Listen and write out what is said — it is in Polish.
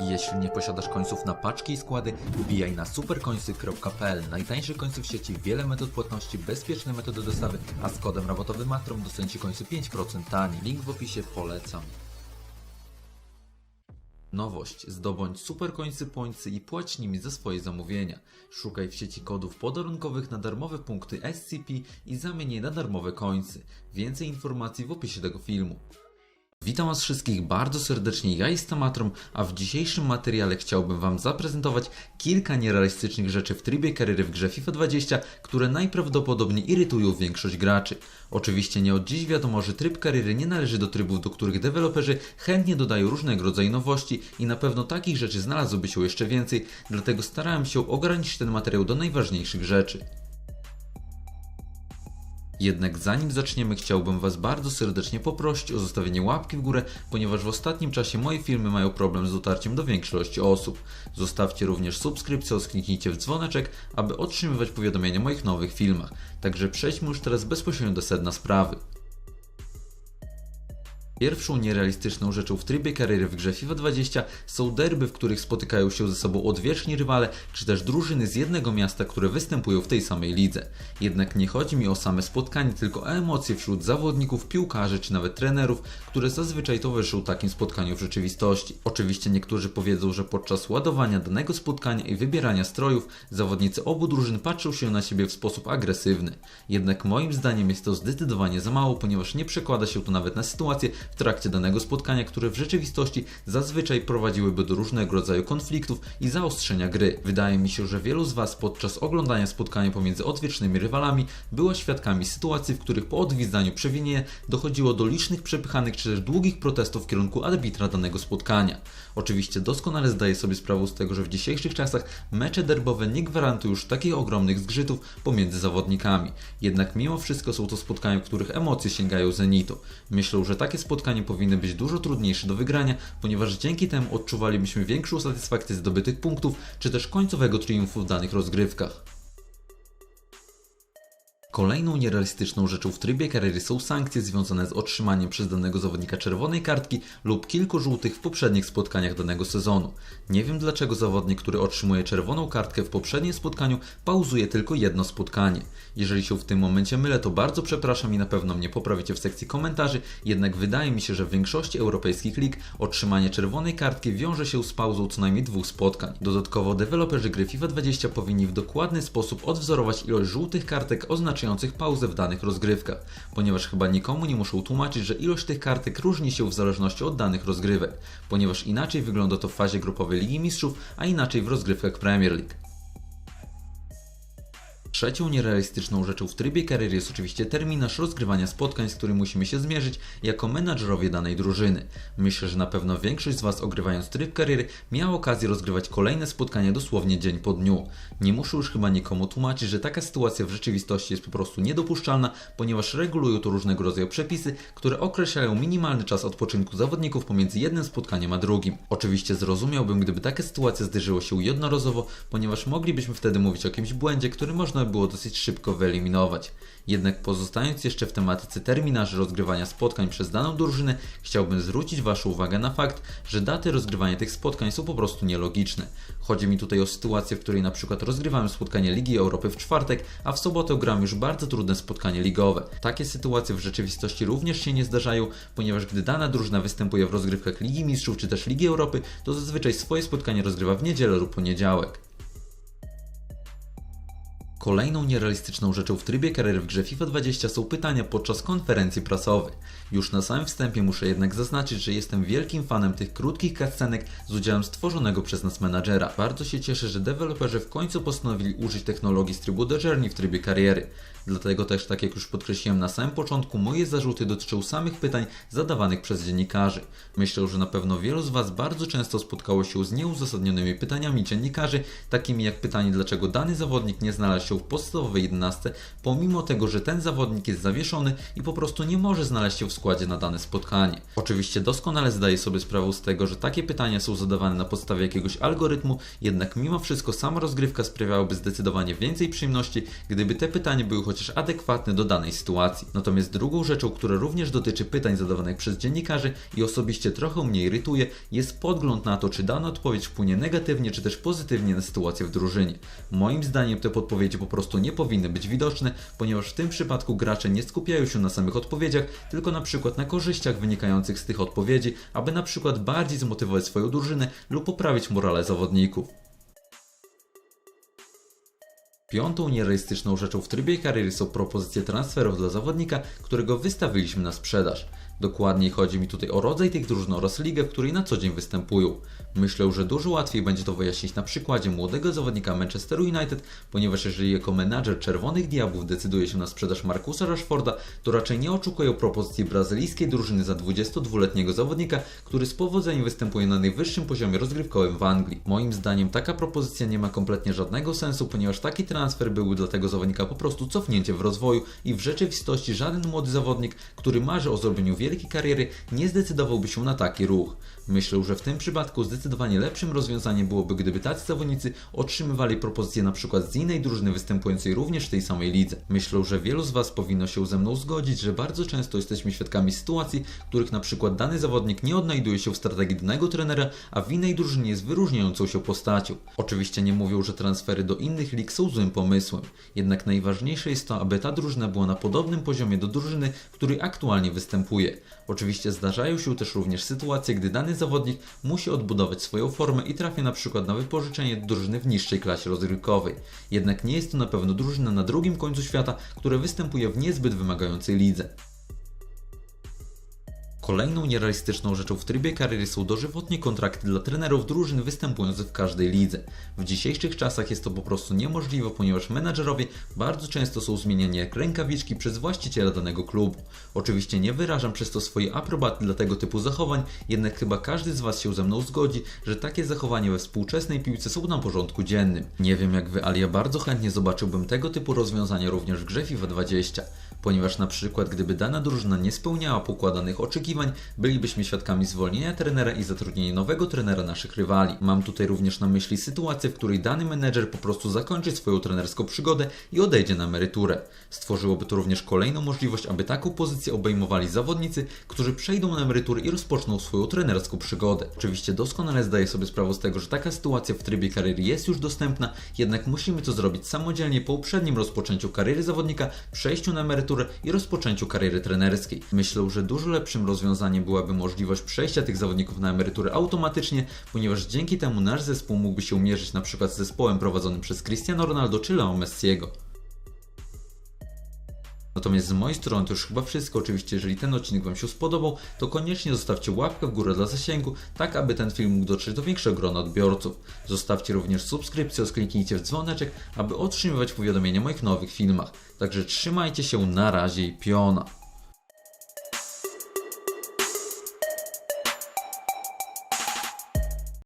Jeśli nie posiadasz końców na paczki i składy, wbijaj na superkońcy.pl. Najtańszy końcy w sieci, wiele metod płatności, bezpieczne metody dostawy, a z kodem rabatowym Matrom dostaniecie końcy 5% taniej. Link w opisie polecam. Nowość. Zdobądź superkońcy pońcy i płać nimi za swoje zamówienia. Szukaj w sieci kodów podarunkowych na darmowe punkty SCP i zamień je na darmowe końcy. Więcej informacji w opisie tego filmu. Witam Was wszystkich bardzo serdecznie, ja jestem Matrom, a w dzisiejszym materiale chciałbym Wam zaprezentować kilka nierealistycznych rzeczy w trybie kariery w grze FIFA 20, które najprawdopodobniej irytują większość graczy. Oczywiście nie od dziś wiadomo, że tryb kariery nie należy do trybów, do których deweloperzy chętnie dodają różnego rodzaju nowości i na pewno takich rzeczy znalazłoby się jeszcze więcej, dlatego starałem się ograniczyć ten materiał do najważniejszych rzeczy. Jednak zanim zaczniemy, chciałbym Was bardzo serdecznie poprosić o zostawienie łapki w górę, ponieważ w ostatnim czasie moje filmy mają problem z dotarciem do większości osób. Zostawcie również subskrypcję oraz kliknijcie w dzwoneczek, aby otrzymywać powiadomienia o moich nowych filmach. Także przejdźmy już teraz bezpośrednio do sedna sprawy. Pierwszą nierealistyczną rzeczą w trybie kariery w grze FIFA 20 są derby, w których spotykają się ze sobą odwieczni rywale, czy też drużyny z jednego miasta, które występują w tej samej lidze. Jednak nie chodzi mi o same spotkanie, tylko o emocje wśród zawodników, piłkarzy czy nawet trenerów, które zazwyczaj towarzyszą takim spotkaniu w rzeczywistości. Oczywiście niektórzy powiedzą, że podczas ładowania danego spotkania i wybierania strojów zawodnicy obu drużyn patrzą się na siebie w sposób agresywny. Jednak moim zdaniem jest to zdecydowanie za mało, ponieważ nie przekłada się to nawet na sytuację w trakcie danego spotkania, które w rzeczywistości zazwyczaj prowadziłyby do różnego rodzaju konfliktów i zaostrzenia gry. Wydaje mi się, że wielu z Was podczas oglądania spotkania pomiędzy odwiecznymi rywalami było świadkami sytuacji, w których po odwiedzaniu przewinienia dochodziło do licznych przepychanych czy też długich protestów w kierunku arbitra danego spotkania. Oczywiście doskonale zdaję sobie sprawę z tego, że w dzisiejszych czasach mecze derbowe nie gwarantują już takich ogromnych zgrzytów pomiędzy zawodnikami. Jednak mimo wszystko są to spotkania, w których emocje sięgają zenitu. Myślę, że takie spotkania powinny być dużo trudniejsze do wygrania, ponieważ dzięki temu odczuwalibyśmy większą satysfakcję zdobytych punktów, czy też końcowego triumfu w danych rozgrywkach. Kolejną nierealistyczną rzeczą w trybie kariery są sankcje związane z otrzymaniem przez danego zawodnika czerwonej kartki lub kilku żółtych w poprzednich spotkaniach danego sezonu. Nie wiem dlaczego zawodnik, który otrzymuje czerwoną kartkę w poprzednim spotkaniu, pauzuje tylko jedno spotkanie. Jeżeli się w tym momencie mylę, to bardzo przepraszam i na pewno mnie poprawicie w sekcji komentarzy, jednak wydaje mi się, że w większości europejskich lig otrzymanie czerwonej kartki wiąże się z pauzą co najmniej dwóch spotkań. Dodatkowo deweloperzy gry FIFA 20 powinni w dokładny sposób odwzorować ilość żółtych kartek oznaczających pauzę w danych rozgrywkach, ponieważ chyba nikomu nie muszą tłumaczyć, że ilość tych kartek różni się w zależności od danych rozgrywek, ponieważ inaczej wygląda to w fazie grupowej Ligi Mistrzów, a inaczej w rozgrywkach Premier League. Trzecią nierealistyczną rzeczą w trybie kariery jest oczywiście terminarz rozgrywania spotkań, z którym musimy się zmierzyć jako menadżerowie danej drużyny. Myślę, że na pewno większość z Was ogrywając tryb kariery miała okazję rozgrywać kolejne spotkania dosłownie dzień po dniu. Nie muszę już chyba nikomu tłumaczyć, że taka sytuacja w rzeczywistości jest po prostu niedopuszczalna, ponieważ regulują to różnego rodzaju przepisy, które określają minimalny czas odpoczynku zawodników pomiędzy jednym spotkaniem a drugim. Oczywiście zrozumiałbym, gdyby taka sytuacja zdarzyła się jednorazowo, ponieważ moglibyśmy wtedy mówić o jakimś błędzie, który można było dosyć szybko wyeliminować. Jednak pozostając jeszcze w tematyce terminarzy rozgrywania spotkań przez daną drużynę, chciałbym zwrócić Waszą uwagę na fakt, że daty rozgrywania tych spotkań są po prostu nielogiczne. Chodzi mi tutaj o sytuację, w której na przykład rozgrywałem spotkanie Ligi Europy w czwartek, a w sobotę gram już bardzo trudne spotkanie ligowe. Takie sytuacje w rzeczywistości również się nie zdarzają, ponieważ gdy dana drużyna występuje w rozgrywkach Ligi Mistrzów czy też Ligi Europy, to zazwyczaj swoje spotkanie rozgrywa w niedzielę lub poniedziałek. Kolejną nierealistyczną rzeczą w trybie kariery w grze FIFA 20 są pytania podczas konferencji prasowych. Już na samym wstępie muszę jednak zaznaczyć, że jestem wielkim fanem tych krótkich cutscenek z udziałem stworzonego przez nas menadżera. Bardzo się cieszę, że deweloperzy w końcu postanowili użyć technologii z trybu The Journey w trybie kariery. Dlatego też, tak jak już podkreśliłem na samym początku, moje zarzuty dotyczą samych pytań zadawanych przez dziennikarzy. Myślę, że na pewno wielu z Was bardzo często spotkało się z nieuzasadnionymi pytaniami dziennikarzy, takimi jak pytanie, dlaczego dany zawodnik nie znalazł się się w podstawowej 11, pomimo tego, że ten zawodnik jest zawieszony i po prostu nie może znaleźć się w składzie na dane spotkanie. Oczywiście doskonale zdaję sobie sprawę z tego, że takie pytania są zadawane na podstawie jakiegoś algorytmu, jednak mimo wszystko sama rozgrywka sprawiałaby zdecydowanie więcej przyjemności, gdyby te pytania były chociaż adekwatne do danej sytuacji. Natomiast drugą rzeczą, która również dotyczy pytań zadawanych przez dziennikarzy i osobiście trochę mnie irytuje, jest podgląd na to, czy dana odpowiedź wpłynie negatywnie czy też pozytywnie na sytuację w drużynie. Moim zdaniem te podpowiedzi po prostu nie powinny być widoczne, ponieważ w tym przypadku gracze nie skupiają się na samych odpowiedziach, tylko na przykład na korzyściach wynikających z tych odpowiedzi, aby na przykład bardziej zmotywować swoją drużynę lub poprawić morale zawodników. Piątą nierealistyczną rzeczą w trybie kariery są propozycje transferów dla zawodnika, którego wystawiliśmy na sprzedaż. Dokładniej chodzi mi tutaj o rodzaj tych drużyn oraz ligę, w której na co dzień występują. Myślę, że dużo łatwiej będzie to wyjaśnić na przykładzie młodego zawodnika Manchesteru United, ponieważ jeżeli jako menadżer Czerwonych Diabłów decyduje się na sprzedaż Markusa Rashforda, to raczej nie oczekują propozycji brazylijskiej drużyny za 22-letniego zawodnika, który z powodzeniem występuje na najwyższym poziomie rozgrywkowym w Anglii. Moim zdaniem taka propozycja nie ma kompletnie żadnego sensu, ponieważ taki transfer byłby dla tego zawodnika po prostu cofnięcie w rozwoju i w rzeczywistości żaden młody zawodnik, który marzy o zrobieniu wielkiej kariery, nie zdecydowałby się na taki ruch. Myślę, że w tym przypadku zdecydowanie lepszym rozwiązaniem byłoby, gdyby tacy zawodnicy otrzymywali propozycje na przykład z innej drużyny występującej również w tej samej lidze. Myślę, że wielu z Was powinno się ze mną zgodzić, że bardzo często jesteśmy świadkami sytuacji, w których na przykład dany zawodnik nie odnajduje się w strategii danego trenera, a w innej drużynie jest wyróżniającą się postacią. Oczywiście nie mówią, że transfery do innych lig są złym pomysłem, jednak najważniejsze jest to, aby ta drużyna była na podobnym poziomie do drużyny, w której aktualnie występuje. Oczywiście zdarzają się też również sytuacje, gdy dany zawodnik musi odbudować swoją formę i trafia na przykład na wypożyczenie drużyny w niższej klasie rozgrywkowej. Jednak nie jest to na pewno drużyna na drugim końcu świata, która występuje w niezbyt wymagającej lidze. Kolejną nierealistyczną rzeczą w trybie kariery są dożywotnie kontrakty dla trenerów drużyn występujących w każdej lidze. W dzisiejszych czasach jest to po prostu niemożliwe, ponieważ menadżerowie bardzo często są zmieniani jak rękawiczki przez właściciela danego klubu. Oczywiście nie wyrażam przez to swojej aprobaty dla tego typu zachowań, jednak chyba każdy z Was się ze mną zgodzi, że takie zachowania we współczesnej piłce są na porządku dziennym. Nie wiem jak Wy, ale ja bardzo chętnie zobaczyłbym tego typu rozwiązania również w grze FIFA 20 ponieważ na przykład gdyby dana drużyna nie spełniała pokładanych oczekiwań, bylibyśmy świadkami zwolnienia trenera i zatrudnienia nowego trenera naszych rywali. Mam tutaj również na myśli sytuację, w której dany menedżer po prostu zakończy swoją trenerską przygodę i odejdzie na emeryturę. Stworzyłoby to również kolejną możliwość, aby taką pozycję obejmowali zawodnicy, którzy przejdą na emeryturę i rozpoczną swoją trenerską przygodę. Oczywiście doskonale zdaję sobie sprawę z tego, że taka sytuacja w trybie kariery jest już dostępna, jednak musimy to zrobić samodzielnie po uprzednim rozpoczęciu kariery zawodnika, przejściu na emeryturę i rozpoczęciu kariery trenerskiej. Myślę, że dużo lepszym rozwiązaniem byłaby możliwość przejścia tych zawodników na emeryturę automatycznie, ponieważ dzięki temu nasz zespół mógłby się mierzyć na przykład z zespołem prowadzonym przez Cristiano Ronaldo czy Leo Messiego. Natomiast z mojej strony to już chyba wszystko. Oczywiście, jeżeli ten odcinek Wam się spodobał, to koniecznie zostawcie łapkę w górę dla zasięgu, tak aby ten film mógł dotrzeć do większego grona odbiorców. Zostawcie również subskrypcję oraz w dzwoneczek, aby otrzymywać powiadomienia o moich nowych filmach. Także trzymajcie się, na razie i piona.